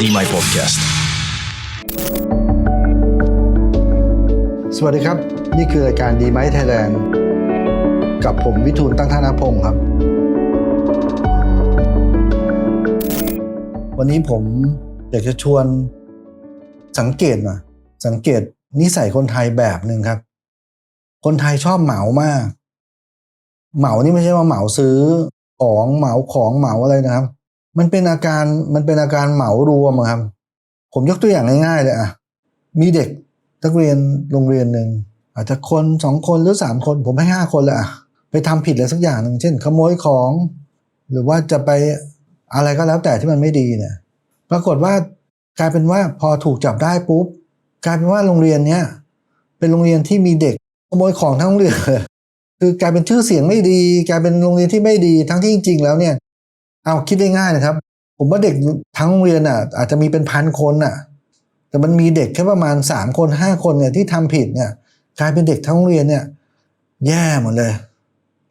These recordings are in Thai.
Be My Podcast สวัสดีครับ นี่คือรายการดีไหมไทยแลนด์กับผมวิทูลตั้งธนพงศ์ครับ วันนี้ผมอยากจะชวนสังเกตหน่อยสังเกตนิสัยคนไทยแบบหนึ่งครับ คนไทยชอบเหมามาก เหมานี่ไม่ใช่ว่าเหมาซื้อของเหมาของเหมาอะไรนะครับ มันเป็นอาการมันเป็นอาการเหมารวมครับ ผมยกตัวอย่างง่ายๆเลยอะมีเด็กนักเรียนโรงเรียนหนึ่งอาจจะคนสองคนหรือสามคนผมให้ห้าคนเลยอะไปทำผิดอะไรสักอย่างหนึ่งเช่น ขโมยของ หรือว่าจะไปอะไรก็แล้วแต่ที่มันไม่ดีเนี่ยปรากฏว่ากลายเป็นว่าพอถูกจับได้ปุ๊บกลายเป็นว่าโรงเรียนเนี้ยเป็นโรงเรียนที่มีเด็กขโมยของทั้งโรงเรียน คือกลายเป็นชื่อเสียงไม่ดีกลายเป็นโรงเรียนที่ไม่ดีทั้งที่จริง ๆ แล้วเนี่ยเอาคิดได้ง่ายนะครับ ผมว่าเด็กทั้งโรงเรียนอะ อาจจะมีเป็นพันคนอะ แต่มันมีเด็กแค่ประมาณสามคนห้าคนเนี่ยที่ทำผิดเนี่ย กลายเป็นเด็กทั้งโรงเรียนเนี่ย แย่หมดเลย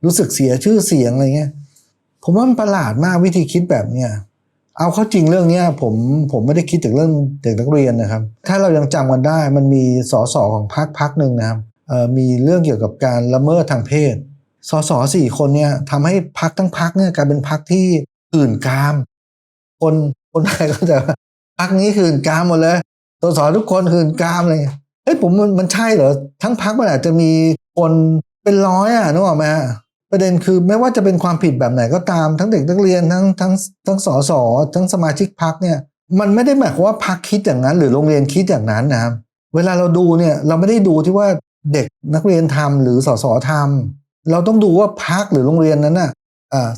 รู้สึกเสียชื่อเสียงอะไรเงี้ยผมว่ามันประหลาดมากวิธีคิดแบบเนี้ยเอาเข้าจริงเรื่องเนี้ยผมผมไม่ได้คิดถึงเรื่องเด็กนักเรียนนะครับ ถ้าเรายังจำกันได้มันมีสสของพรรคพรรคหนึ่งนะครับ มีเรื่องเกี่ยวกับการละเมิดทางเพศ สสสี่คนเนี่ยทำให้พรรคทั้งพรรคเนี่ยกลายเป็นพรรคที่อื่นกาม คนคนไทยก็จะพรรคนี้คืนกามหมดเลยสสทุกคนคืนกามเลยเฮ้ยผมมันมันใช่เหรอทั้งพรรคมันอาจจะมีคนเป็นร้อยอะนึกออกไหมฮะประเด็นคือไม่ว่าจะเป็นความผิดแบบไหนก็ตามทั้งเด็กนักเรียนทั้งทั้งทั้งสสทั้งสมาชิกพักเนี่ย มันไม่ได้หมายความว่าพักคิดอย่างนั้น หรือโรงเรียนคิดอย่างนั้นนะครับเวลาเราดูเนี่ยเราไม่ได้ดูที่ว่า เด็กนักเรียนทำหรือสสทำเราต้องดูว่าพักหรือโรงเรียนนั้นน่ะ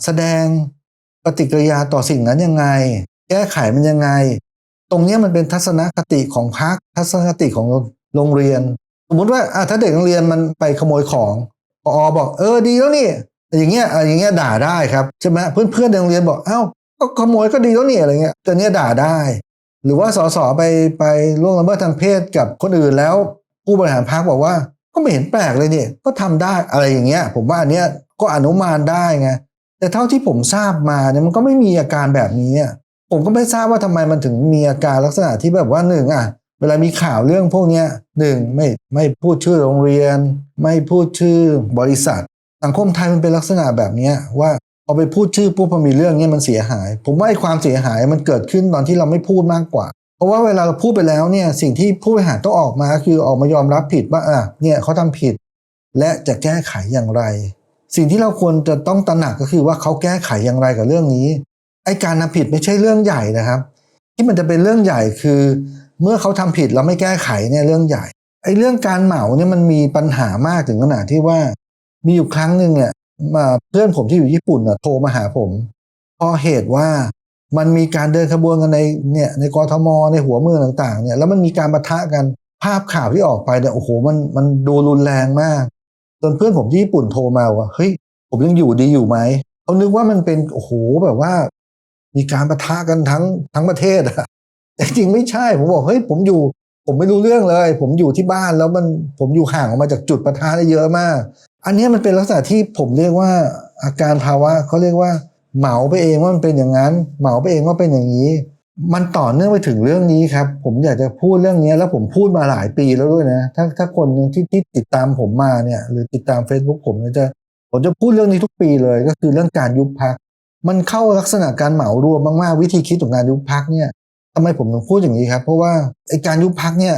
แสดงปฏิกิริยาต่อสิ่งนั้นยังไง แก้ไขมันยังไง ตรงนี้มันเป็นทัศนคติของพักทัศนคติของโรงเรียน สมมติว่าอะถ้าเด็กนักเรียนมันไปขโมยของพอบอกเออดีแล้วนี่ อย่างเงี้ยอะอย่างเงี้ยด่าได้ครับใช่ไหมเพื่อนเพื่อนในโรงเรียนบอกเอ้าก็ขโมยก็ดีแล้วนี่อะไรเงี้ยแต่เนี้ยด่าได้ หรือว่าสสไปไปล่วงละเมิดทางเพศกับคนอื่นแล้ว ผู้บริหารพรรคบอกว่า ก็ไม่เห็นแปลกเลยเนี่ยก็ทำได้อะไรอย่างเงี้ย ผมว่าอันเนี้ยก็อนุมานได้ไงแต่เท่าที่ผมทราบมาเนี่ยมันก็ไม่มีอาการแบบนี้ผมก็ไม่ทราบว่าทำไมมันถึงมีอาการลักษณะที่แบบว่าหนึ่งอะ เวลามีข่าวเรื่องพวกเนี้ยหนึ่งไม่ไม่พูดชื่อโรงเรียน ไม่พูดชื่อบริษัท สังคมไทยมันเป็นลักษณะแบบเนี้ยว่าพอไปพูดชื่อปุ๊บพอมีเรื่องเนี้ยมันเสียหาย ผมว่าไอ้ความเสียหายมันเกิดขึ้นตอนที่เราไม่พูดมากกว่า เพราะว่าเวลาเราพูดไปแล้วเนี่ยสิ่งที่ผู้บริหารต้องออกมาคือออกมายอมรับผิดว่าอะเนี่ยเขาทำผิด และจะแก้ไขอย่างไร สิ่งที่เราควรจะต้องตระหนักก็คือว่าเขาแก้ไขอย่างไรกับเรื่องนี้ไอการทำผิดไม่ใช่เรื่องใหญ่นะครับ ที่มันจะเป็นเรื่องใหญ่คือ เมื่อเขาทำผิดแล้วไม่แก้ไขเนี่ยเรื่องใหญ่ไอเรื่องการเหมาเนี่ยมันมีปัญหามากถึงขนาดที่ว่า มีอยู่ครั้งหนึ่งเนี่ยมาเพื่อนผมที่อยู่ญี่ปุ่นน่ะโทรมาหาผมพราะเหตุว่า มันมีการเดินขบวนกันในเนี่ยในกรทมในหัวเมืองต่างๆเนี่ยแล้วมันมีการประทะกันภาพข่าวที่ออกไปเนี่ยโอ้โหมันมันดูรุนแรงมากจนเพื่อนผมที่ญี่ปุ่นโทรมาว่าเฮ้ยผมยังอยู่ดีอยู่ไหมเขานึกว่ามันเป็นโอ้โหแบบว่า มีการประทะกันทั้งทั้งประเทศอะแต่จริงไม่ใช่ผมบอกเฮ้ยผมอยู่ ผมไม่รู้เรื่องเลย ผมอยู่ที่บ้านแล้วมันผมอยู่ห่างออกมาจากจุดประทะได้เยอะมาก อันนี้มันเป็นลักษณะที่ผมเรียกว่าอาการภาวะเขาเรียกว่า เหมาไปเองว่ามันเป็นอย่างนั้น เหมาไปเองว่าเป็นอย่างนี้ มันต่อเนื่องไปถึงเรื่องนี้ครับ ผมอยากจะพูดเรื่องนี้แล้วผมพูดมาหลายปีแล้วด้วยนะ ถ้าถ้าคนที่ที่ติดตามผมมาเนี่ย หรือติดตาม Facebook ผมเนี่ยจะผมจะพูดเรื่องนี้ทุกปีเลย ก็คือเรื่องการยุบพัก มันเข้าลักษณะการเหมารวมมากๆวิธีคิดของการยุบพักเนี่ยทำไมผมถึงพูดอย่างนี้ครับ เพราะว่าไอการยุบพักเนี่ย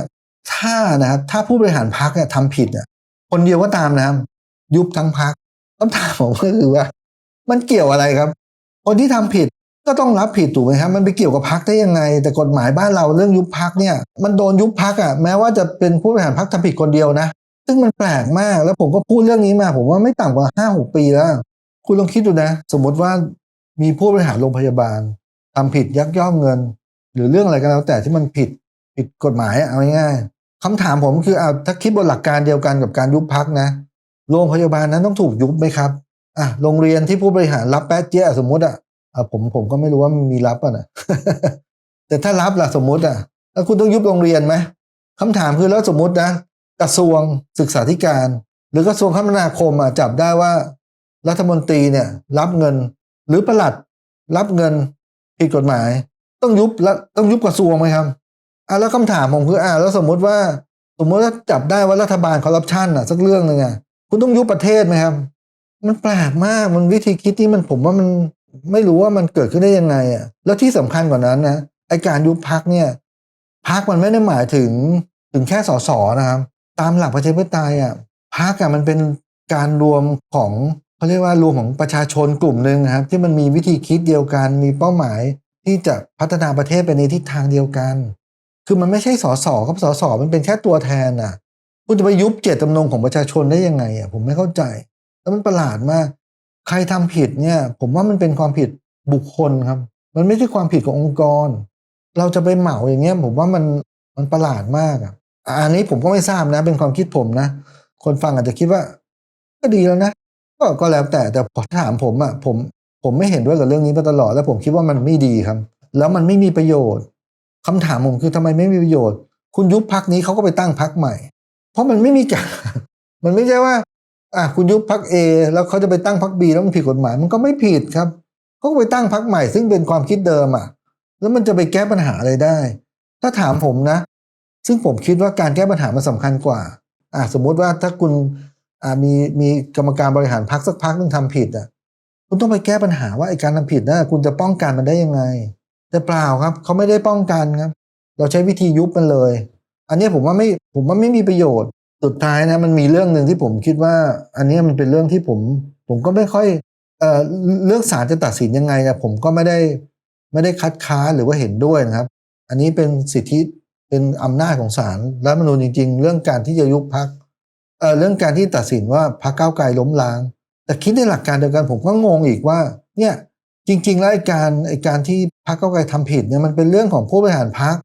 ถ้านะครับถ้าผู้บริหารพักเนี่ยทำผิดเนี่ยคนเดียวก็ตามนะครับ ยุบทั้งพักคำถามผมก็คือว่า มันเกี่ยวอะไรครับ คนที่ทำผิดก็ต้องรับผิดถูกไหมครับมันไปเกี่ยวกับพักได้ยังไง แต่กฎหมายบ้านเราเรื่องยุบพักเนี่ย มันโดนยุบพักอะแม้ว่าจะเป็นผู้บริหารพักทำผิดคนเดียวนะ ซึ่งมันแปลกมากแล้วผมก็พูดเรื่องนี้มา ผมว่าไม่ต่ำกว่าห้าหกปีแล้ว คุณลองคิดดูนะ สมมติว่ามีผู้บริหารโรงพยาบาลทำผิดยักยอกเงิน หรือเรื่องอะไรก็แล้วแต่ที่มันผิดผิดกฎหมายเอาง่ายๆคำถามผมคือเอาถ้าคิดบนหลักการเดียวกันกับการยุบพักนะโรงพยาบาลนั้นต้องถูกยุบไหมครับ อะโรงเรียนที่ผู้บริหารรับแป๊ดเจ๊ยสมมติอะอะผมผมก็ไม่รู้ว่ามีรับอะนะแต่ถ้ารับล่ะสมมติอะแล้วคุณต้องยุบโรงเรียนไหมคำถามคือแล้วสมมตินะกระทรวงศึกษาธิการ หรือกระทรวงคมนาคมอะจับได้ว่า รัฐมนตรีเนี่ย รับเงิน หรือประหลัด รับเงินผิดกฎหมาย ต้องยุบแล้วต้องยุบกระทรวงไหมครับอะแล้วคำถามผมคืออะแล้วสมมุติว่า สมมติว่าจับได้ว่ารัฐบาลคอร์รัปชันอะสักเรื่องหนึ่งอะคุณต้องยุบประเทศไหมครับ มันแปลกมากมันวิธีคิดที่มันผมว่ามันไม่รู้ว่ามันเกิดขึ้นได้ยังไงอะ แล้วที่สำคัญกว่านั้นนะไอการยุบพักเนี่ยพักมันไม่ได้หมายถึงถึงแค่สสนะครับ ตามหลักประชาธิปไตยอะพักอะมันเป็นการรวมของเขาเรียกว่ารวมของประชาชนกลุ่มหนึ่งนะครับ ที่มันมีวิธีคิดเดียวกัน มีเป้าหมายที่จะพัฒนาประเทศไปในทิศทางเดียวกัน คือมันไม่ใช่สสครับสสมันเป็นแค่ตัวแทนน่ะ คุณจะไปยุบเจตจำนงของประชาชนได้ยังไงอะผมไม่เข้าใจ แล้วมันประหลาดมาก ใครทำผิดเนี่ย ผมว่ามันเป็นความผิดบุคคลครับ มันไม่ใช่ความผิดขององค์กร เราจะไปเหมาอย่างเงี้ย ผมว่ามันมันประหลาดมากอะอันนี้ผมก็ไม่ทราบนะ เป็นความคิดผมนะ คนฟังอาจจะคิดว่า ก็ดีแล้วนะก็ก็แล้วแต่แต่พอถามผมอะผมผมไม่เห็นด้วยกับเรื่องนี้มาตลอด แล้วผมคิดว่ามันไม่ดีครับ แล้วมันไม่มีประโยชน์คำถามผมคือทำไมไม่มีประโยชน์ คุณยุบพักนี้เขาก็ไปตั้งพักใหม่ เพราะมันไม่มีการมันไม่ใช่ว่า อะคุณยุบพักเอแล้วเขาจะไปตั้งพักบีแล้วมันผิดกฎหมาย มันก็ไม่ผิดครับเขาก็ไปตั้งพักใหม่ซึ่งเป็นความคิดเดิมอะ แล้วมันจะไปแก้ปัญหาอะไรได้ ถ้าถามผมนะ ซึ่งผมคิดว่าการแก้ปัญหามันสำคัญกว่า อะสมมุติว่าถ้าคุณอ่ามีมีกรรมการบริหารพักสักพักนึงทำผิดอะ คุณต้องไปแก้ปัญหาว่าไอ้การทำผิดนะคุณจะป้องกันมันได้ยังไง แต่เปล่าครับเขาไม่ได้ป้องกันครับ เราใช้วิธียุบมันเลย อันนี้ผมว่าไม่ผมว่าไม่มีประโยชน์ สุดท้ายนะมันมีเรื่องหนึ่งที่ผมคิดว่า อันนี้มันเป็นเรื่องที่ผม ผมก็ไม่ค่อยเอ่อเรื่องศาลจะตัดสินยังไงนะผมก็ไม่ได้ไม่ได้คัดค้านหรือว่าเห็นด้วยนะครับ อันนี้เป็นสิทธิเป็นอำนาจของศาลรัฐมนูญจริง ๆ เรื่องการที่จะยุบพักเอ่อเรื่องการที่ตัดสินว่าพักก้าวไกลล้มล้าง แต่คิดในหลักการเดียวกันผมก็งงอีกว่า เนี่ยจริง ๆ แล้วไอ้การไอ้การที่พรรคเก้าวไกลทำผิดเนี่ยมันเป็นเรื่องของผู้บริหารพรรค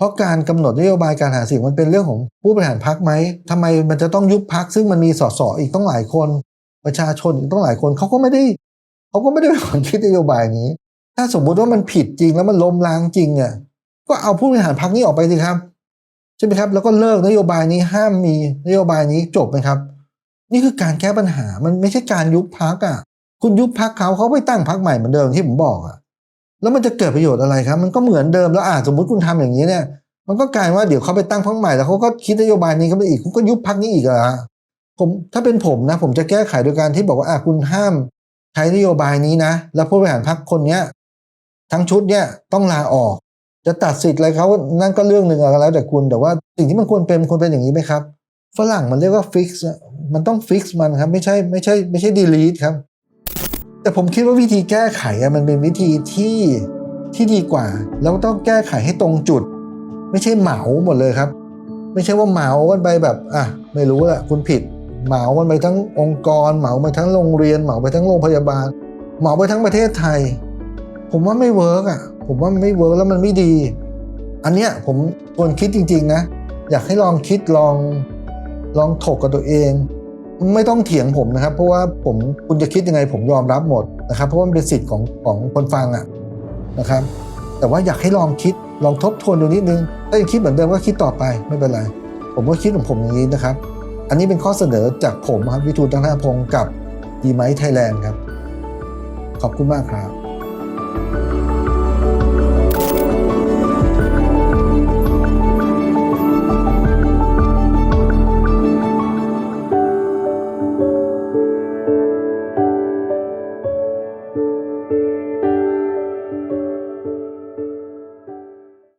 เพราะการกำหนดนโยบายการหาเสียงมันเป็นเรื่องของผู้บริหารพรรคไหมทำไมมันจะต้องยุบพรรคซึ่งมันมีสสอีกต้องหลายคน ประชาชนอีกต้องหลายคนเขาก็ไม่ได้เขาก็ไม่ได้เป็นคนคิดนโยบายนี้ ถ้าสมมุติว่ามันผิดจริงแล้วมันล้มล้างจริงเนี่ยก็เอาผู้บริหารพรรคนี้ออกไปสิครับใช่ไหมครับ แล้วก็เลิกนโยบายนี้ห้ามมีนโยบายนี้จบไหมครับ นี่คือการแก้ปัญหามันไม่ใช่การยุบพักอะ คุณยุบพักเขาเขาไปตั้งพักใหม่เหมือนเดิมที่ผมบอกอะ แล้วมันจะเกิดประโยชน์อะไรครับ มันก็เหมือนเดิมแล้วอ่าสมมติคุณทำอย่างนี้เนี่ย มันก็กลายว่าเดี๋ยวเขาไปตั้งพักใหม่แล้วเขาก็คิดนโยบายนี้เขาไปอีกคุณก็ยุบพักนี้อีกอะผมถ้าเป็นผมนะ ผมจะแก้ไขโดยการที่บอกว่าอ่าคุณห้ามใช้นโยบายนี้นะ แล้วผู้บริหารพักคนเนี้ยทั้งชุดเนี่ยต้องลาออก จะตัดสิทธิ์อะไรเขานั่นก็เรื่องหนึ่งอะแล้ว แต่คุณแต่ว่าสิ่งที่มันควรเป็นควรเป็นอย่างนี้ไหมครับฝรั่งมันเรียกว่าฟิกซ์มันต้องฟิกซ์มันครับ ไม่ใช่ไม่ใช่ไม่ใช่ดีลีทครับ แต่ผมคิดว่าวิธีแก้ไขอะมันเป็นวิธีที่ที่ดีกว่า แล้วต้องแก้ไขให้ตรงจุด ไม่ใช่เหมาหมดเลยครับ ไม่ใช่ว่าเหมากันไปแบบอะไม่รู้แหละคุณผิด เหมากันไปทั้งองค์กร เหมาไปทั้งโรงเรียน เหมาไปทั้งโรงพยาบาล เหมาไปทั้งประเทศไทย ผมว่าไม่เวิร์กอะ ผมว่ามันไม่เวิร์กแล้วมันไม่ดี อันเนี้ยผมควรคิดจริง ๆ นะ อยากให้ลองคิดลองลองถกกับตัวเอง ไม่ต้องเถียงผมนะครับ เพราะว่าผมคุณจะคิดยังไงผมยอมรับหมดนะครับ เพราะว่ามันเป็นสิทธิ์ของของคนฟังอะนะครับ แต่ว่าอยากให้ลองคิดลองทบทวนดูนิดนึงถ้ายังคิดเหมือนเดิมก็คิดต่อไปไม่เป็นไรผมก็คิดของผมอย่างนี้นะครับ อันนี้เป็นข้อเสนอจากผมครับวิทูลตั้งหน้าพงศ์กับดีไมท์ไทยแลนด์ครับ ขอบคุณมากครับ